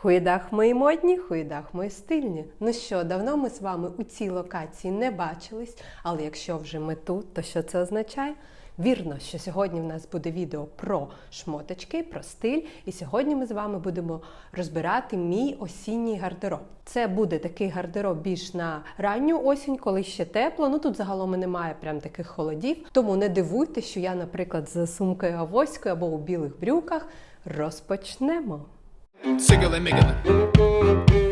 Хуїдах мої модні, хуїдах мої стильні. Ну що, давно ми з вами у цій локації не бачились, але якщо вже ми тут, то що це означає? Вірно, що сьогодні в нас буде відео про шмоточки, про стиль, і сьогодні ми з вами будемо розбирати мій осінній гардероб. Це буде такий гардероб більш на ранню осінь, коли ще тепло. Ну тут загалом немає прям таких холодів. Тому не дивуйте, що я, наприклад, з сумкою авоською або у білих брюках розпочнемо. Sigilin' Miggling.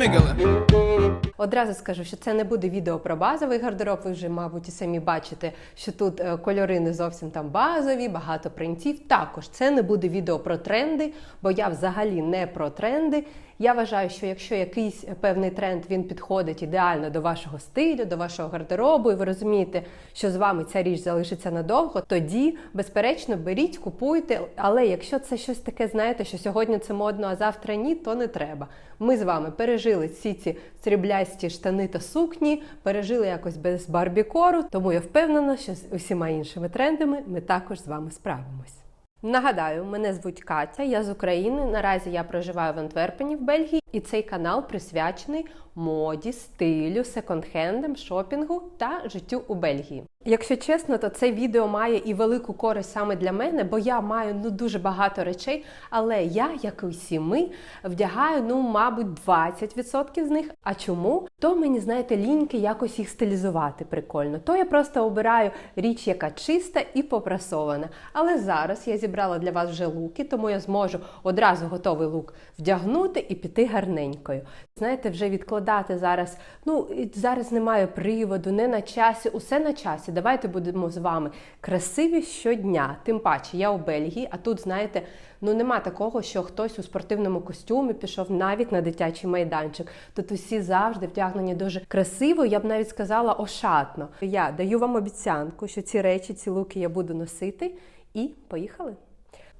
Miggle. Одразу скажу, що це не буде відео про базовий гардероб. Ви вже, мабуть, і самі бачите, що тут е, кольори не зовсім там базові, багато принтів. Також це не буде відео про тренди, бо я взагалі не про тренди. Я вважаю, що якщо якийсь певний тренд він підходить ідеально до вашого стилю, до вашого гардеробу, і ви розумієте, що з вами ця річ залишиться надовго, тоді, безперечно, беріть, купуйте. Але якщо це щось таке, знаєте, що сьогодні це модно, а завтра ні, то не треба. Ми з вами пережили всі ці сріблясті штани та сукні, пережили якось без барбікору, тому я впевнена, що з усіма іншими трендами ми також з вами справимось. Нагадаю, мене звуть Катя, я з України. Наразі я проживаю в Антверпені в Бельгії, і цей канал присвячений моді, стилю, секонд-хендам, шопінгу та життю у Бельгії. Якщо чесно, то це відео має і велику користь саме для мене, бо я маю ну дуже багато речей, але я, як і всі ми, вдягаю ну, мабуть, 20% з них. А чому? То мені, знаєте, ліньки якось їх стилізувати прикольно. То я просто обираю річ, яка чиста і попрасована. Але зараз я зібрала для вас вже луки, тому я зможу одразу готовий лук вдягнути і піти гарненькою. Знаєте, вже відкладати зараз. Ну зараз немає приводу, не на часі, усе на часі. Давайте будемо з вами красиві щодня. Тим паче, я у Бельгії, а тут, знаєте, ну нема такого, що хтось у спортивному костюмі пішов навіть на дитячий майданчик. Тут усі завжди вдягнені дуже красиво, я б навіть сказала ошатно. Я даю вам обіцянку, що ці речі, ці луки я буду носити, і поїхали.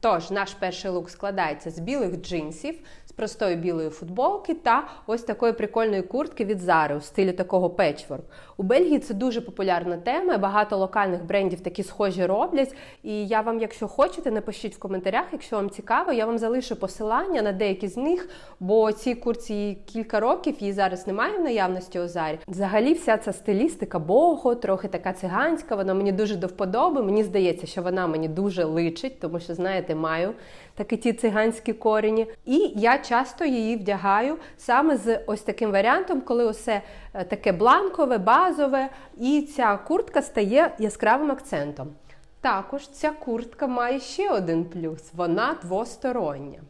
Тож, наш перший лук складається з білих джинсів, з простої білої футболки та ось такої прикольної куртки від Зари у стилі такого печворк. У Бельгії це дуже популярна тема. Багато локальних брендів такі схожі роблять. І я вам, якщо хочете, напишіть в коментарях, якщо вам цікаво, я вам залишу посилання на деякі з них, бо цій курці кілька років, її зараз немає в наявності у Зарі. Взагалі, вся ця стилістика бого, трохи така циганська, вона мені дуже до вподоби. Мені здається, що вона мені дуже личить, тому що, знаєте, маю такі ті циганські корені. І я часто її вдягаю саме з ось таким варіантом, коли усе е, таке бланкове, базове, і ця куртка стає яскравим акцентом. Також ця куртка має ще один плюс: вона двостороння.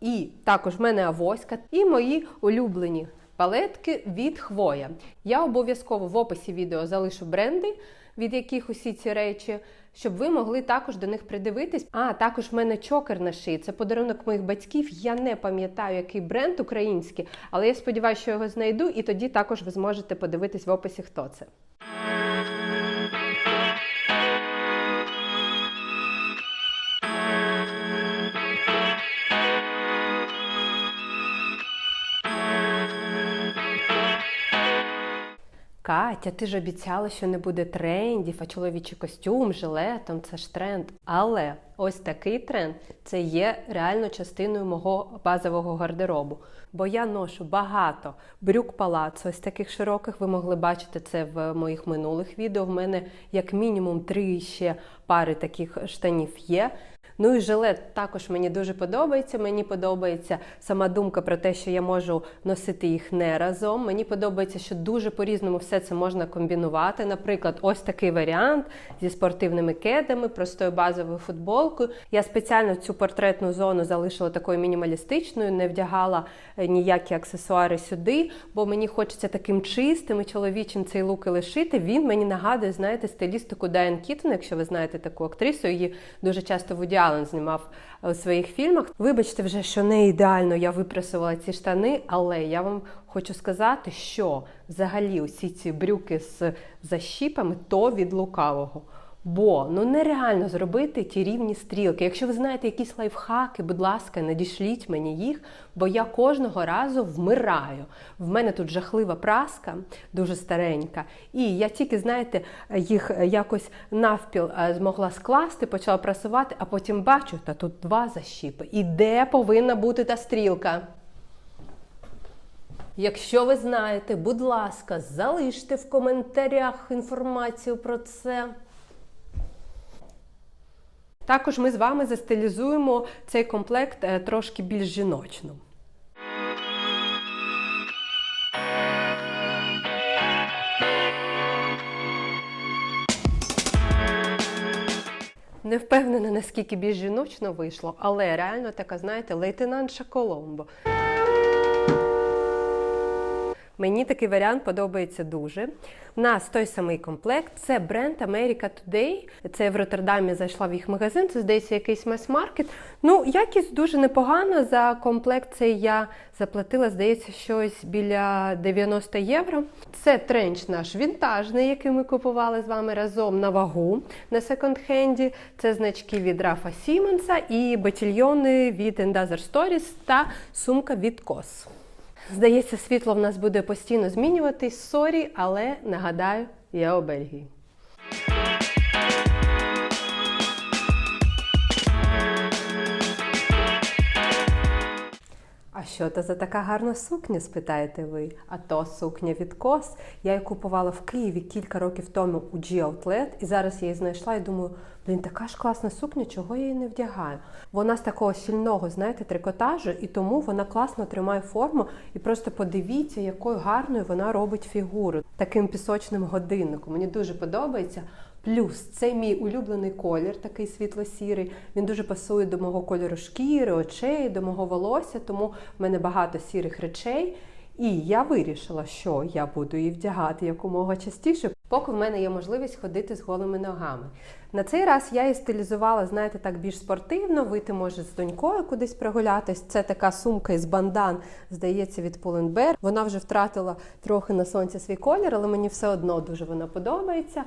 І також в мене авоська і мої улюблені палетки від хвоя. Я обов'язково в описі відео залишу бренди, від яких усі ці речі, щоб ви могли також до них придивитись. А також в мене чокер на шиї. Це подарунок моїх батьків. Я не пам'ятаю, який бренд український, але я сподіваюся, що його знайду, і тоді також ви зможете подивитись в описі, хто це. Катя, ти ж обіцяла, що не буде трендів, а чоловічий костюм, жилетом це ж тренд. Але ось такий тренд це є реально частиною мого базового гардеробу. Бо я ношу багато брюк палацу, ось таких широких. Ви могли бачити це в моїх минулих відео. В мене як мінімум три ще пари таких штанів є. Ну і жилет також мені дуже подобається. Мені подобається сама думка про те, що я можу носити їх не разом. Мені подобається, що дуже по-різному все це можна комбінувати. Наприклад, ось такий варіант зі спортивними кедами, простою базовою футболкою. Я спеціально цю портретну зону залишила такою мінімалістичною, не вдягала е, ніякі аксесуари сюди, бо мені хочеться таким чистим і чоловічим цей лук і лишити. Він мені нагадує, знаєте, стилістику Дайан Кітон, якщо ви знаєте таку актрису, її дуже часто Вуді Аллен знімав у своїх фільмах. Вибачте вже, що не ідеально я випрасувала ці штани, але я вам хочу сказати, що взагалі усі ці брюки з защіпами то від лукавого. Бо ну нереально зробити ті рівні стрілки. Якщо ви знаєте якісь лайфхаки, будь ласка, надішліть мені їх, бо я кожного разу вмираю. В мене тут жахлива праска, дуже старенька, і я тільки, знаєте, їх якось навпіл е, змогла скласти, почала прасувати, а потім бачу, та тут два защіпи. І де повинна бути та стрілка? Якщо ви знаєте, будь ласка, залиште в коментарях інформацію про це. Також ми з вами застилізуємо цей комплект е, трошки більш жіночно. Не впевнена, наскільки більш жіночно вийшло, але реально така, знаєте, лейтенантша Коломбо. Мені такий варіант подобається дуже. У нас той самий комплект. Це бренд America Today. Це я в Роттердамі зайшла в їх магазин. Це здається якийсь мас-маркет. Ну, якість дуже непогана. За комплект цей я заплатила, здається, щось біля 90 євро. Це тренч наш вінтажний, який ми купували з вами разом на вагу на секонд-хенді. Це значки від Рафа Сіменса і батільйони від Endazer Stories та сумка від Кос. Здається, світло в нас буде постійно змінюватись. Сорі, але нагадаю, я у Бельгії. А що це за така гарна сукня, спитаєте ви? А то сукня від Кос. Я її купувала в Києві кілька років тому у G-Outlet, і зараз я її знайшла і думаю, блін, така ж класна сукня, чого я її не вдягаю? Вона з такого щільного, знаєте, трикотажу, і тому вона класно тримає форму. І просто подивіться, якою гарною вона робить фігуру таким пісочним годинником. Мені дуже подобається. Плюс це мій улюблений колір, такий світло-сірий. Він дуже пасує до мого кольору шкіри, очей, до мого волосся, тому в мене багато сірих речей. І я вирішила, що я буду її вдягати якомога частіше, поки в мене є можливість ходити з голими ногами. На цей раз я її стилізувала, знаєте, так більш спортивно. Вийти може з донькою кудись прогулятись. Це така сумка із бандан, здається, від Pull&Bear. Вона вже втратила трохи на сонці свій колір, але мені все одно дуже вона подобається.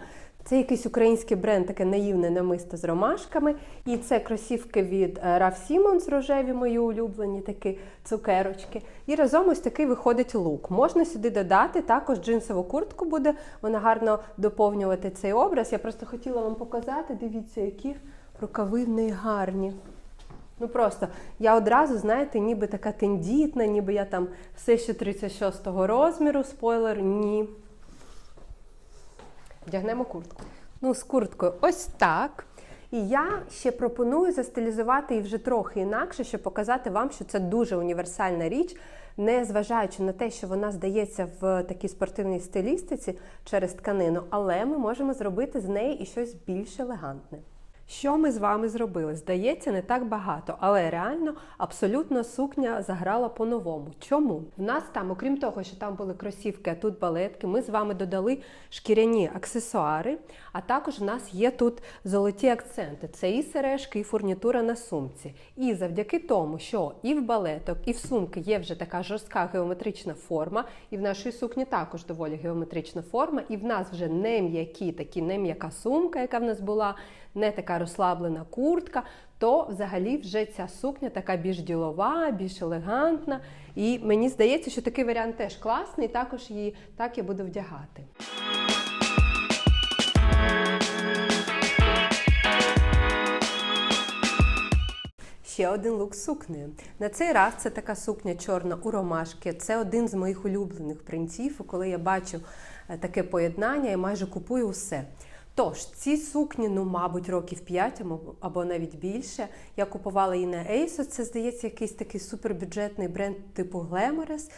Це якийсь український бренд, таке наївне намисто з ромашками. І це кросівки від Раф Сімонс, рожеві мої улюблені, такі цукерочки. І разом ось такий виходить лук. Можна сюди додати також джинсову куртку буде. Вона гарно доповнювати цей образ. Я просто хотіла вам показати. Дивіться, які рукави в неї гарні. Ну просто я одразу, знаєте, ніби така тендітна, ніби я там все ще 36-го розміру, спойлер, ні. Вдягнемо куртку. Ну, з курткою ось так. І я ще пропоную застилізувати її вже трохи інакше, щоб показати вам, що це дуже універсальна річ, не зважаючи на те, що вона здається в такій спортивній стилістиці через тканину, але ми можемо зробити з неї і щось більш елегантне. Що ми з вами зробили? Здається, не так багато, але реально абсолютно сукня заграла по-новому. Чому? В нас там, окрім того, що там були кросівки, а тут балетки, ми з вами додали шкіряні аксесуари, а також в нас є тут золоті акценти. Це і сережки, і фурнітура на сумці. І завдяки тому, що і в балеток, і в сумки є вже така жорстка геометрична форма, і в нашій сукні також доволі геометрична форма, і в нас вже не м'які, такі не м'яка сумка, яка в нас була не така розслаблена куртка, то взагалі вже ця сукня така більш ділова, більш елегантна. І мені здається, що такий варіант теж класний, також її так я буду вдягати. Ще один лук сукнею. На цей раз це така сукня чорна у ромашки. Це один з моїх улюблених принтів. Коли я бачу е, таке поєднання, я майже купую усе. Тож, ці сукні, ну, мабуть, років 5 або навіть більше. Я купувала її на ASOS, це, здається, якийсь такий супербюджетний бренд типу Glamorous.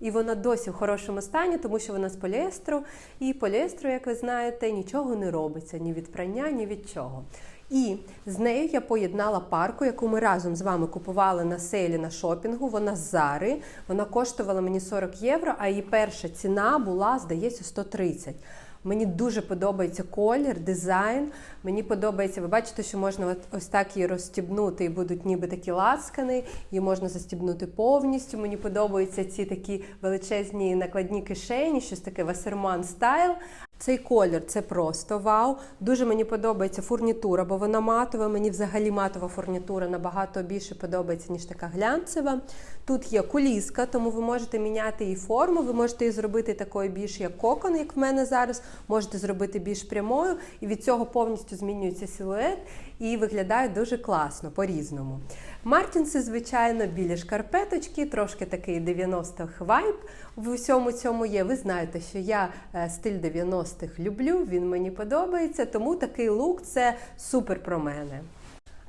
І вона досі в хорошому стані, тому що вона з поліестру. І поліестру, як ви знаєте, нічого не робиться ні від прання, ні від чого. І з нею я поєднала парку, яку ми разом з вами купували на сейлі на шопінгу. Вона з Зари. Вона коштувала мені 40 євро, а її перша ціна була, здається, 130. Мені дуже подобається колір, дизайн. Мені подобається, ви бачите, що можна ось так її розстібнути, і будуть ніби такі ласкани, її можна застібнути повністю. Мені подобаються ці такі величезні накладні кишені, щось таке Васерман стайл. Цей колір це просто вау. Дуже мені подобається фурнітура, бо вона матова. Мені взагалі матова фурнітура набагато більше подобається, ніж така глянцева. Тут є куліска, тому ви можете міняти її форму. Ви можете її зробити такою більш як кокон, як в мене зараз. Можете зробити більш прямою, і від цього повністю змінюється силует і виглядає дуже класно по-різному. Мартінси, звичайно, білі шкарпеточки, трошки такий 90-х вайб в усьому цьому є. Ви знаєте, що я е, стиль 90-х люблю, він мені подобається, тому такий лук це супер про мене.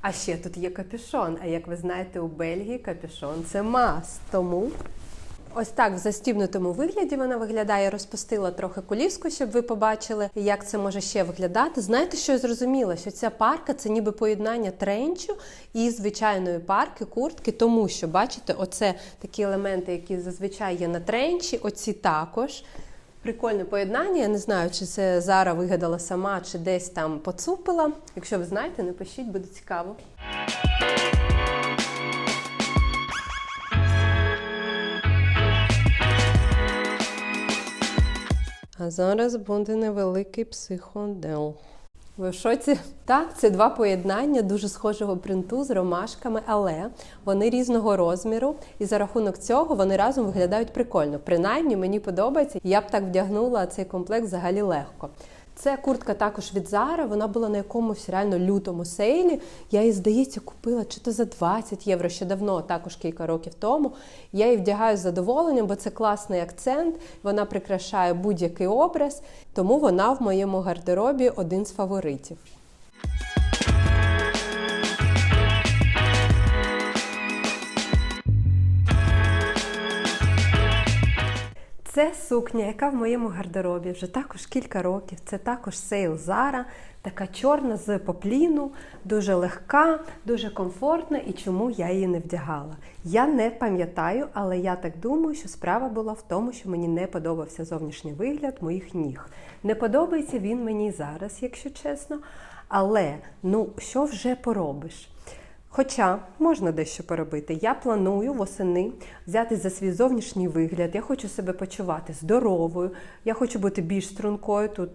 А ще тут є капюшон. А як ви знаєте, у Бельгії капюшон це мас. Тому ось так в застібнутому вигляді вона виглядає. Розпустила трохи куліску, щоб ви побачили, як це може ще виглядати. Знаєте, що я зрозуміла? Що ця парка це ніби поєднання тренчу і звичайної парки, куртки, тому що бачите, оце такі елементи, які зазвичай є на тренчі, оці також. Прикольне поєднання. Я не знаю, чи це Зара вигадала сама, чи десь там поцупила. Якщо ви знаєте, напишіть, буде цікаво. А зараз буде невеликий психодел. Ви в шоці? Так, це два поєднання дуже схожого принту з ромашками, але вони різного розміру, і за рахунок цього вони разом виглядають прикольно. Принаймні мені подобається. Я б так вдягнула цей комплект взагалі легко. Це куртка також від Zara, вона була на якомусь реально лютому сейлі. Я її, здається, купила чи то за 20 євро ще давно, також кілька років тому. Я її вдягаю з задоволенням, бо це класний акцент, вона прикрашає будь-який образ, тому вона в моєму гардеробі один з фаворитів. Це сукня, яка в моєму гардеробі вже також кілька років. Це також сейл Зара, така чорна з попліну, дуже легка, дуже комфортна. І чому я її не вдягала? Я не пам'ятаю, але я так думаю, що справа була в тому, що мені не подобався зовнішній вигляд моїх ніг. Не подобається він мені зараз, якщо чесно. Але ну що вже поробиш? Хоча можна дещо поробити. Я планую восени взяти за свій зовнішній вигляд. Я хочу себе почувати здоровою, я хочу бути більш стрункою. Тут,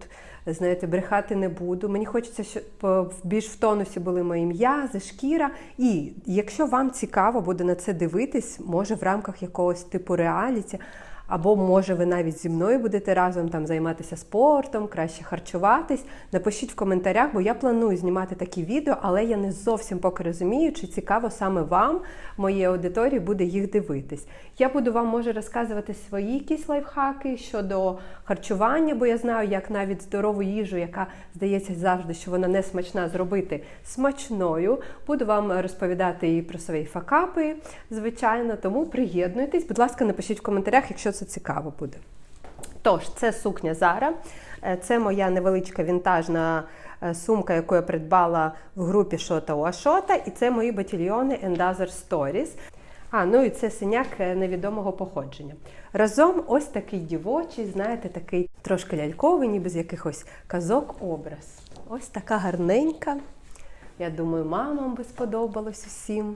знаєте, брехати не буду. Мені хочеться, щоб е, більш в тонусі були мої м'язи, шкіра. І якщо вам цікаво буде на це дивитись, може в рамках якогось типу реаліті. Або, може, ви навіть зі мною будете разом там займатися спортом, краще харчуватись. Напишіть в коментарях, бо я планую знімати такі відео, але я не зовсім поки розумію, чи цікаво саме вам, моїй аудиторії, буде їх дивитись. Я буду вам може розказувати свої якісь лайфхаки щодо харчування, бо я знаю, як навіть здорову їжу, яка здається завжди, що вона не смачна, зробити смачною. Буду вам розповідати і про свої факапи, звичайно. Тому приєднуйтесь. Будь ласка, напишіть в коментарях, якщо це цікаво буде. Тож, це сукня Зара. Е, Це моя невеличка вінтажна е, сумка, яку я придбала в групі Шота у Ашота. І це мої батальйони And Other Stories. А, ну і це синяк е, невідомого походження. Разом ось такий дівочий, знаєте, такий трошки ляльковий, ніби з якихось казок образ. Ось така гарненька. Я думаю, мамам би сподобалось усім.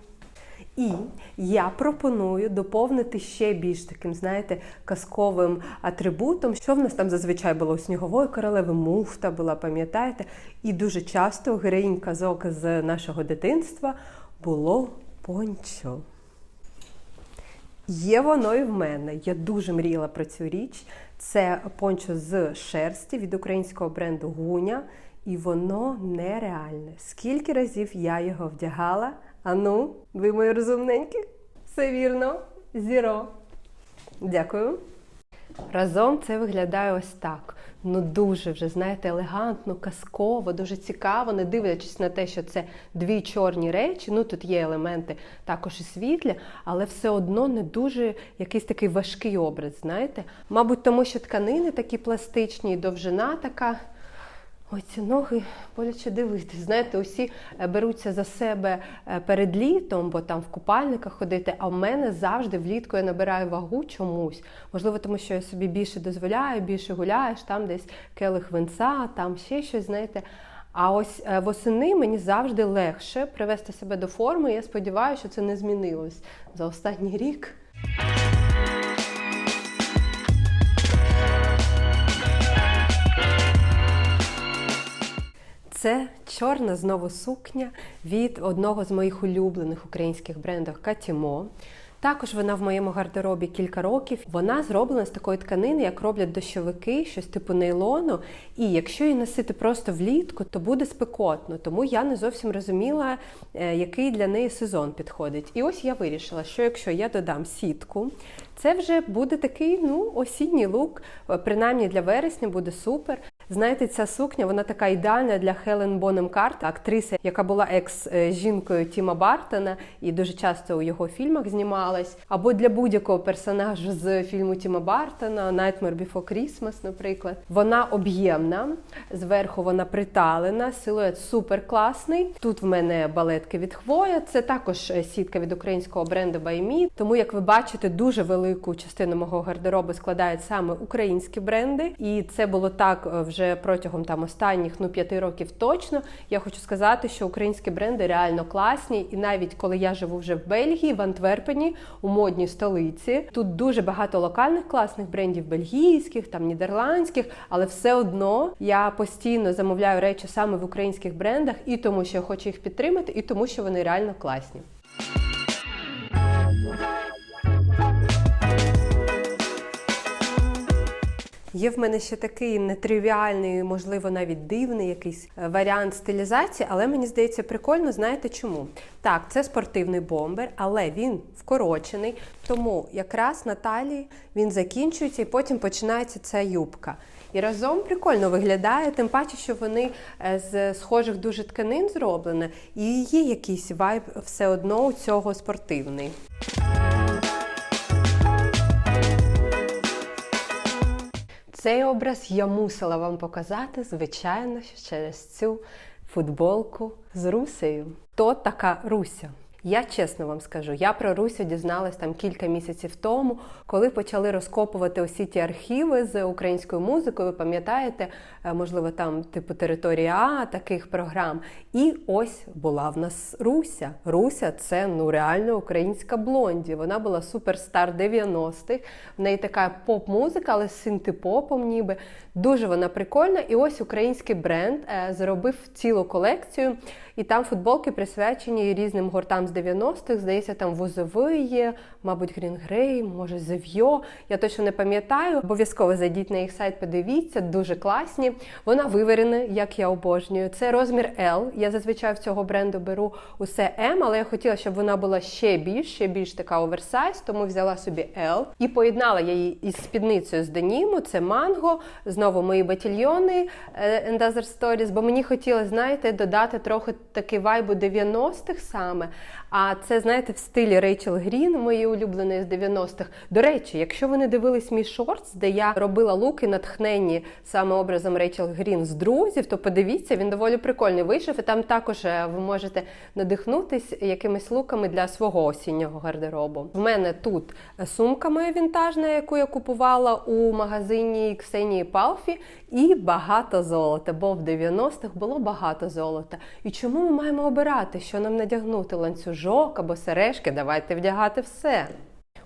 І я пропоную доповнити ще більш таким, знаєте, казковим атрибутом. Що в нас там зазвичай було у снігової королеви, муфта була, пам'ятаєте? І дуже часто героїнь казок з нашого дитинства було пончо. Є воно і в мене. Я дуже мріяла про цю річ. Це пончо з шерсті від українського бренду Гуня. І воно нереальне. Скільки разів я його вдягала? Ану, ви мої розумненькі? Все вірно, зіро. Дякую. Разом це виглядає ось так. Ну дуже вже, знаєте, елегантно, казково, дуже цікаво, не дивлячись на те, що це дві чорні речі. Ну тут є елементи також і світлі, але все одно не дуже якийсь такий важкий образ, знаєте. Мабуть, тому що тканини такі пластичні, і довжина така. Ой, ці ноги боляче дивитись. Знаєте, усі е, беруться за себе е, перед літом, бо там в купальниках ходити. А в мене завжди влітку я набираю вагу чомусь. Можливо, тому що я собі більше дозволяю, більше гуляєш, там десь келих винця, там ще щось, знаєте. А ось е, восени мені завжди легше привести себе до форми. Я сподіваюся, що це не змінилось за останній рік. Це чорна знову сукня від одного з моїх улюблених українських брендів Катімо. Також вона в моєму гардеробі кілька років. Вона зроблена з такої тканини, як роблять дощовики, щось типу нейлону. І якщо її носити просто влітку, то буде спекотно. Тому я не зовсім розуміла, е, який для неї сезон підходить. І ось я вирішила, що якщо я додам сітку, це вже буде такий ну осінній лук, е, принаймні для вересня буде супер. Знаєте, ця сукня вона така ідеальна для Хелен Бонем Карт, актриси, яка була екс-жінкою Тіма Бартона і дуже часто у його фільмах знімалась. Або для будь-якого персонажа з фільму Тіма Бартона, Nightmare Before Christmas, наприклад. Вона об'ємна, зверху вона приталена, силует супер класний. Тут в мене балетки від хвоя. Це також е, сітка від українського бренду Me. Тому, як ви бачите, дуже велику частину мого гардеробу складають саме українські бренди, і це було так е, вже протягом там останніх ну п'яти років точно. Я хочу сказати, що українські бренди реально класні, і навіть коли я живу вже в Бельгії, в Антверпені, у модній столиці, тут дуже багато локальних класних брендів бельгійських, там нідерландських, але все одно я постійно замовляю речі саме в українських брендах, і тому, що я хочу їх підтримати, і тому, що вони реально класні. Є в мене ще такий нетривіальний, можливо, навіть дивний якийсь е, варіант стилізації, але мені здається прикольно. Знаєте чому? Так, це спортивний бомбер, але він вкорочений, тому якраз на талії він закінчується і потім починається ця юбка. І разом прикольно виглядає, тим паче, що вони е, з схожих дуже тканин зроблені, і є якийсь вайб все одно у цього спортивний. Цей образ я мусила вам показати, звичайно, через цю футболку з Русею. Хто така Руся? Я чесно вам скажу, я про Русю дізналась там кілька місяців тому, коли почали розкопувати усі ті архіви з українською музикою. Ви пам'ятаєте, е, можливо, там типу територія А таких програм. І ось була в нас Руся. Руся це ну реально українська блонді. Вона була суперстар 90-х. В неї така поп-музика, але з синтепопом ніби. Дуже вона прикольна. І ось український бренд е, зробив цілу колекцію. І там футболки присвячені різним гуртам з 90-х. Здається, там Возовий є, мабуть, Grey, може Зев'йо. Я точно не пам'ятаю. Обов'язково зайдіть на їх сайт, подивіться, дуже класні. Вона виверена, як я обожнюю. Це розмір L. Я зазвичай в цього бренду беру усе M, але я хотіла, щоб вона була ще більш, ще більш така оверсайз, тому взяла собі L. І поєднала я її із спідницею з деніму. Це манго. Знову мої батільйони е, and Stories, бо мені хотілося, знаєте, додати трохи такий вайбу 90-х саме. А це, знаєте, в стилі Рейчел Грін, моєї улюбленої з 90-х. До речі, якщо ви не дивились мій шортс, де я робила луки натхненні саме образом Рейчел Грін з друзів, то подивіться, він доволі прикольний вийшов. І там також е, ви можете надихнутись якимись луками для свого осіннього гардеробу. В мене тут сумка моя вінтажна, яку я купувала у магазині Ксенії Палфі, і багато золота, бо в 90-х було багато золота. І чому ми маємо обирати, що нам надягнути ланцюжок або сережки? Давайте вдягати все.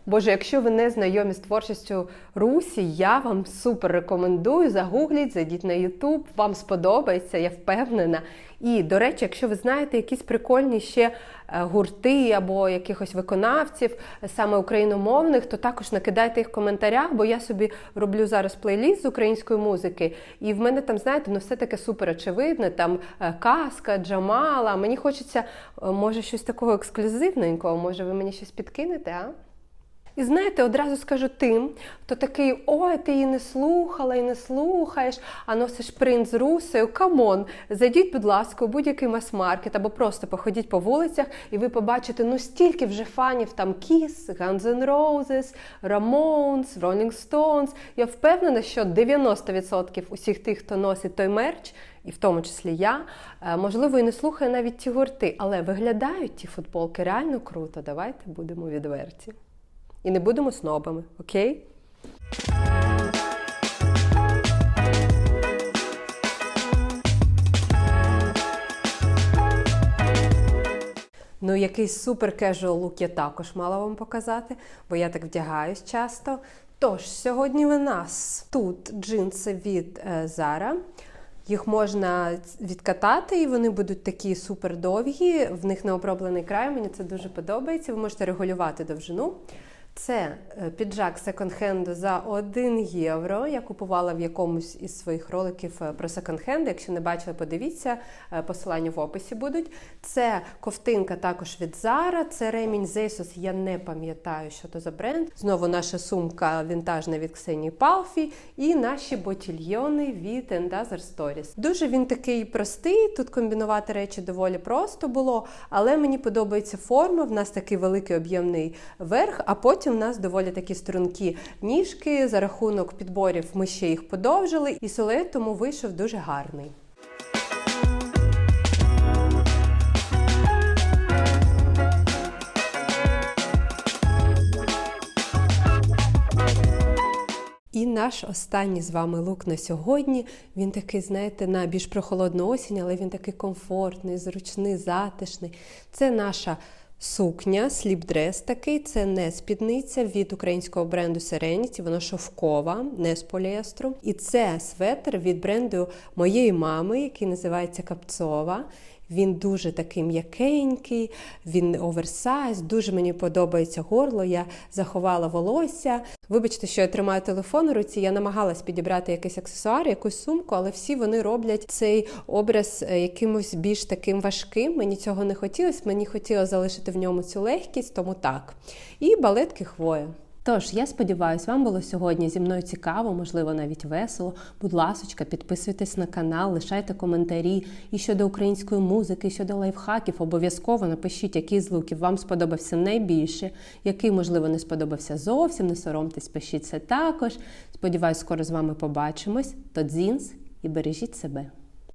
Боже, якщо ви не знайомі з творчістю Русі, я вам супер рекомендую. Загугліть, зайдіть на Ютуб, вам сподобається, я впевнена. І, до речі, якщо ви знаєте якісь прикольні ще е, гурти або якихось виконавців, саме україномовних, то також накидайте їх в коментарях, бо я собі роблю зараз плейліст з української музики. І в мене там, знаєте, ну все таке супер очевидне. Там е, казка, Джамала. Мені хочеться, е, може, щось такого ексклюзивненького. Може, ви мені щось підкинете, а? І знаєте, одразу скажу тим, хто такий, ой, ти її не слухала і не слухаєш, а носиш принт з русею. Камон, зайдіть, будь ласка, у будь-який мас-маркет або просто походіть по вулицях, і ви побачите ну стільки вже фанів там Kiss, Guns N' Roses, Ramones, Rolling Stones. Я впевнена, що 90% усіх тих, хто носить той мерч, і в тому числі я, е, можливо, і не слухає навіть ті гурти, але виглядають ті футболки реально круто. Давайте будемо відверті. І не будемо снобами, окей? Ну, якийсь супер кежуал лук я також мала вам показати, бо я так вдягаюсь часто. Тож, сьогодні у нас тут джинси від е, Zara. Їх можна відкатати, і вони будуть такі супер довгі. В них не оброблений край. Мені це дуже подобається. Ви можете регулювати довжину. Це е, піджак секонд-хенду за 1 євро. Я купувала в якомусь із своїх роликів е, про секонд-хенд. Якщо не бачили, подивіться, е, посилання в описі будуть. Це ковтинка також від Zara, це ремінь Zesus, я не пам'ятаю, що то за бренд. Знову наша сумка вінтажна від Ксенії Палфі і наші ботільйони від Endazar Stories. Дуже він такий простий. Тут комбінувати речі доволі просто було, але мені подобається форма. В нас такий великий об'ємний верх, а потім в нас доволі такі стрункі ніжки. За рахунок підборів ми ще їх подовжили, і силует тому вийшов дуже гарний. І наш останній з вами лук на сьогодні. Він такий, знаєте, на більш прохолодну осінь, але він такий комфортний, зручний, затишний. Це наша сукня, сліпдрес такий. Це не спідниця від українського бренду Serenity, вона шовкова, не з поліестру. І це светр від бренду моєї мами, який називається Капцова. Він дуже такий м'якенький, він оверсайз, дуже мені подобається горло. Я заховала волосся. Вибачте, що я тримаю телефон у руці. Я намагалась підібрати якийсь аксесуар, якусь сумку, але всі вони роблять цей образ е, якимось більш таким важким. Мені цього не хотілося. Мені хотілося залишити в ньому цю легкість, тому так. І балетки хвоя. Тож, я сподіваюся, вам було сьогодні зі мною цікаво, можливо, навіть весело. Будь ласочка, підписуйтесь на канал, лишайте коментарі. І щодо української музики, і щодо лайфхаків, обов'язково напишіть, який з луків вам сподобався найбільше, який, можливо, не сподобався зовсім. Не соромтесь, пишіть це також. Сподіваюсь, скоро з вами побачимось. Тодзінс і бережіть себе.